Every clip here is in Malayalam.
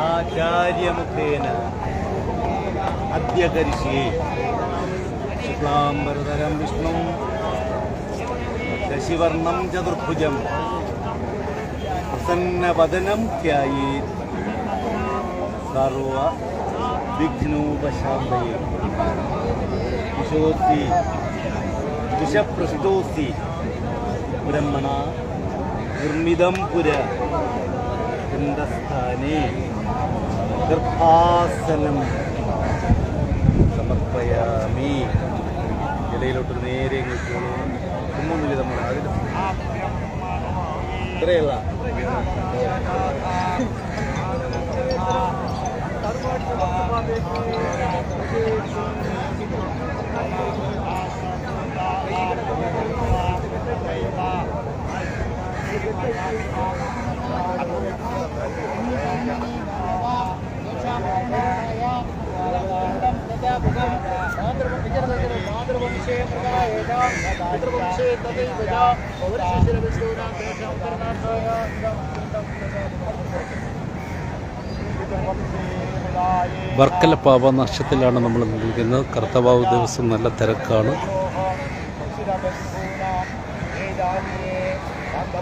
आचार्य मुखेन आचार्यमुखेन शुक्लांबरधर विष्णु दशिवर्ण चतुर्भुज प्रसन्न वदनम प्रसन्नवदनं ध्यायेत् सर्वविघ्नोपशान्तये किशोर्ति വിഷപ്രസിദ്ധോസ്തി ബ്രഹ്മണ നിർമ്മിതം പുര. വൃന്ദസ്ഥാനെ ഗർഭാസനം സമർപ്പയാമി. ഇടയിലോട്ട് നേരെ ഒന്നൊന്നുമില്ല നമ്മൾ അതിൽ ഇത്രയുള്ള വർക്കല പാപനാശത്തിലാണ് നമ്മൾ നിൽക്കുന്നത്. കർത്തവാവ് ദിവസം നല്ല തിരക്കാണ്.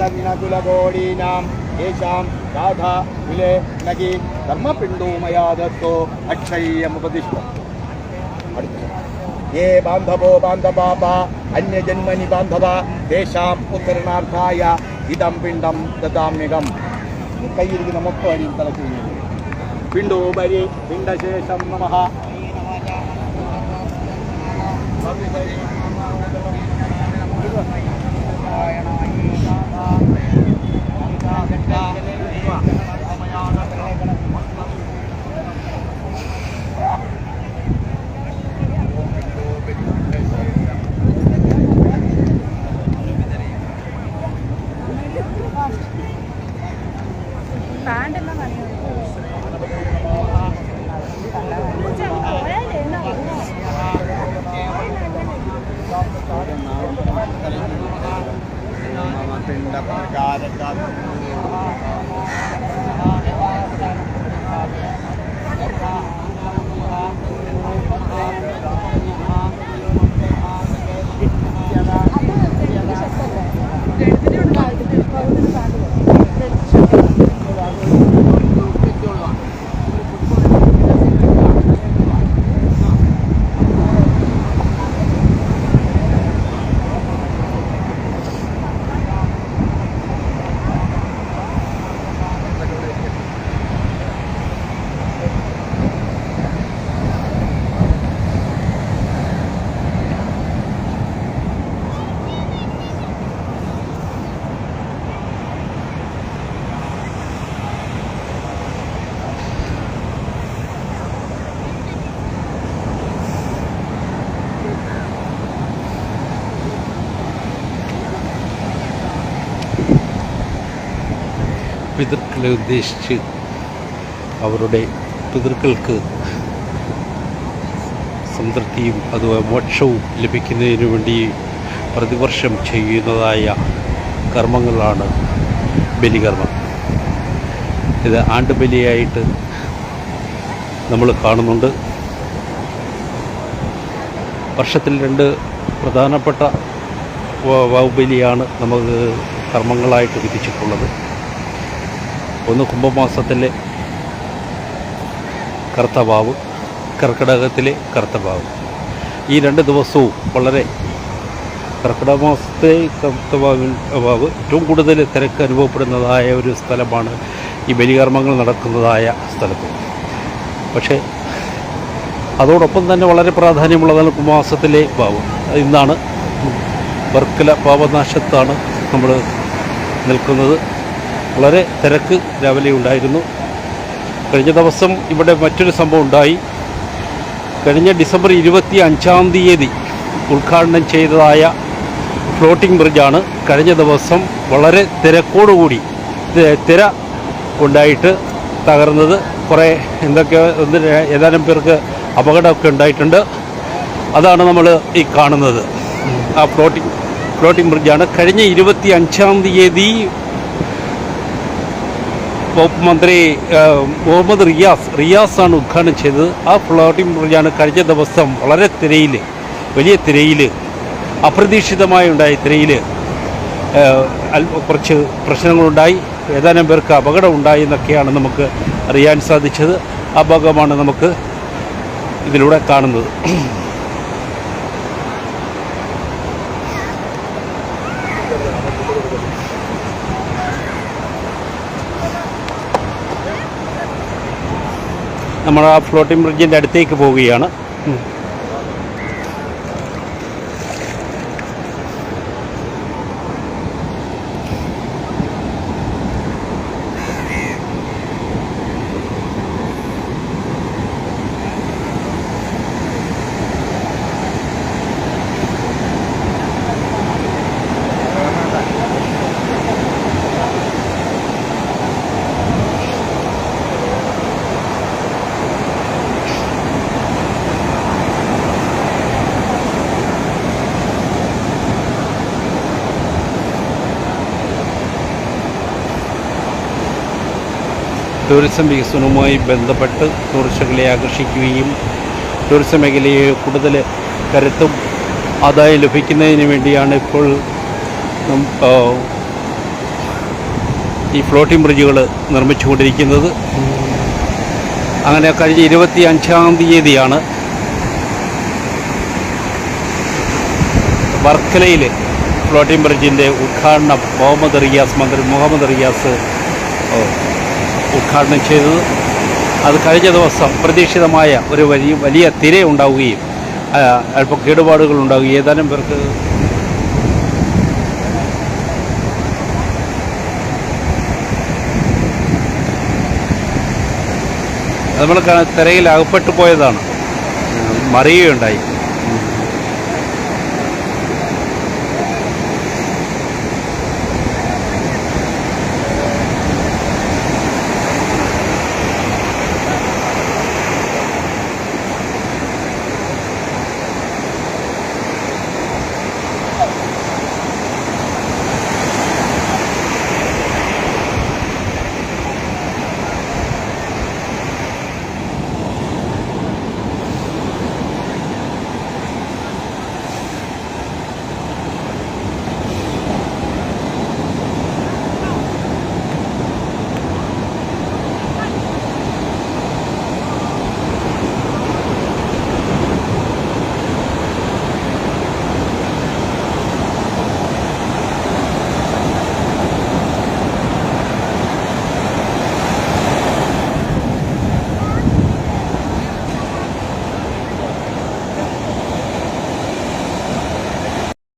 सग्नकुलगोडीनां येषां राधा विले नगि धर्मपिण्डो मया दत्तो अक्षय्यमुपदिष्ट ये बान्धवो बान्धवापा अन्यजन्मनि बान्धवा तेषाम् उत्तरणार्थाय इदं पिण्डं ददाम्यगं कैयिरिगिन मोक्को अडियं तलसि पिण्डो बलि पिण्डशेषं नमः نمبر പിതൃക്കളെ ഉദ്ദേശിച്ച് അവരുടെ പിതൃക്കൾക്ക് സംതൃപ്തിയും അതുപോലെ മോക്ഷവും ലഭിക്കുന്നതിന് വേണ്ടി പ്രതിവർഷം ചെയ്യുന്നതായ കർമ്മങ്ങളാണ് ബലികർമ്മം. ഇത് ആണ്ടുബലിയായിട്ട് നമ്മൾ കാണുന്നുണ്ട്. വർഷത്തിൽ രണ്ട് പ്രധാനപ്പെട്ട വൗബലിയാണ് നമുക്ക് കർമ്മങ്ങളായിട്ട് വിധിച്ചിട്ടുള്ളത്. ഒന്ന് കുംഭമാസത്തിലെ കർത്തവാവ് കർക്കിടകത്തിലെ കർത്തവാവ്. ഈ രണ്ട് ദിവസവും വളരെ കർക്കിടക മാസത്തെ കർത്തവാവിൽ വാവ് ഏറ്റവും കൂടുതൽ തിരക്ക് അനുഭവപ്പെടുന്നതായ ഒരു സ്ഥലമാണ് ഈ ബലികർമ്മങ്ങൾ നടക്കുന്നതായ സ്ഥലത്ത്. പക്ഷേ അതോടൊപ്പം തന്നെ വളരെ പ്രാധാന്യമുള്ളതാണ് കുംഭമാസത്തിലെ വാവ് ഇന്നാണ് വർക്കല പാപനാശത്താണ് നമ്മൾ നിൽക്കുന്നത്. വളരെ തിരക്ക് രാവിലെ ഉണ്ടായിരുന്നു. കഴിഞ്ഞ ദിവസം ഇവിടെ മറ്റൊരു സംഭവം ഉണ്ടായി. കഴിഞ്ഞ ഡിസംബർ ഇരുപത്തി അഞ്ചാം തീയതി ഉദ്ഘാടനം ചെയ്തതായ ഫ്ലോട്ടിംഗ് ബ്രിഡ്ജാണ് കഴിഞ്ഞ ദിവസം വളരെ തിരക്കോടുകൂടി തിര ഉണ്ടായിട്ട് തകർന്നത്. കുറേ എന്തൊക്കെ ഏതാനും പേർക്ക് അപകടമൊക്കെ ഉണ്ടായിട്ടുണ്ട്. അതാണ് നമ്മൾ ഈ കാണുന്നത്. ആ ഫ്ലോട്ടിംഗ് ഫ്ലോട്ടിംഗ് ബ്രിഡ്ജാണ്. കഴിഞ്ഞ ഇരുപത്തി അഞ്ചാം തീയതി വകുപ്പ് മന്ത്രി മുഹമ്മദ് റിയാസ് റിയാസാണ് ഉദ്ഘാടനം ചെയ്തത്. ആ ഫ്ലോട്ടിംഗ് ബ്രിഡ്ജാണ് കഴിഞ്ഞ ദിവസം വളരെ തിരയിൽ വലിയ തിരയിൽ അപ്രതീക്ഷിതമായി ഉണ്ടായ തിരയിൽ കുറച്ച് പ്രശ്നങ്ങളുണ്ടായി. ഏതാനും പേർക്ക് അപകടം ഉണ്ടായി എന്നൊക്കെയാണ് നമുക്ക് അറിയാൻ സാധിച്ചത്. ആ ഭാഗമാണ് നമുക്ക് ഇതിലൂടെ കാണുന്നത്. നമ്മൾ ആ ഫ്ലോട്ടിംഗ് ബ്രിഡ്ജിന്റെ അടുത്തേക്ക് പോവുകയാണ്. ടൂറിസം വികസനവുമായി ബന്ധപ്പെട്ട് ടൂറിസ്റ്റുകളെ ആകർഷിക്കുകയും ടൂറിസം മേഖലയെ കൂടുതൽ കരുത്തും ആദായം ലഭിക്കുന്നതിന് വേണ്ടിയാണ് ഇപ്പോൾ ഈ ഫ്ലോട്ടിംഗ് ബ്രിഡ്ജുകൾ നിർമ്മിച്ചുകൊണ്ടിരിക്കുന്നത്. അങ്ങനെ കഴിഞ്ഞ ഇരുപത്തി അഞ്ചാം തീയതിയാണ് വർക്കലയിൽ ഫ്ലോട്ടിംഗ് ബ്രിഡ്ജിന്റെ ഉദ്ഘാടനം മുഹമ്മദ് റിയാസ് മന്ത്രി മുഹമ്മദ് റിയാസ് ഉദ്ഘാടനം ചെയ്തത്. അത് കഴിഞ്ഞ ദിവസം പ്രതീക്ഷിതമായ ഒരു വലിയ വലിയ തിര ഉണ്ടാവുകയും അല്പം കേടുപാടുകൾ ഉണ്ടാവുകയും ഏതാനും പേർക്ക് നമ്മൾ തിരയിൽ അകപ്പെട്ടു പോയതാണ്. മറിയുകയുണ്ടായി.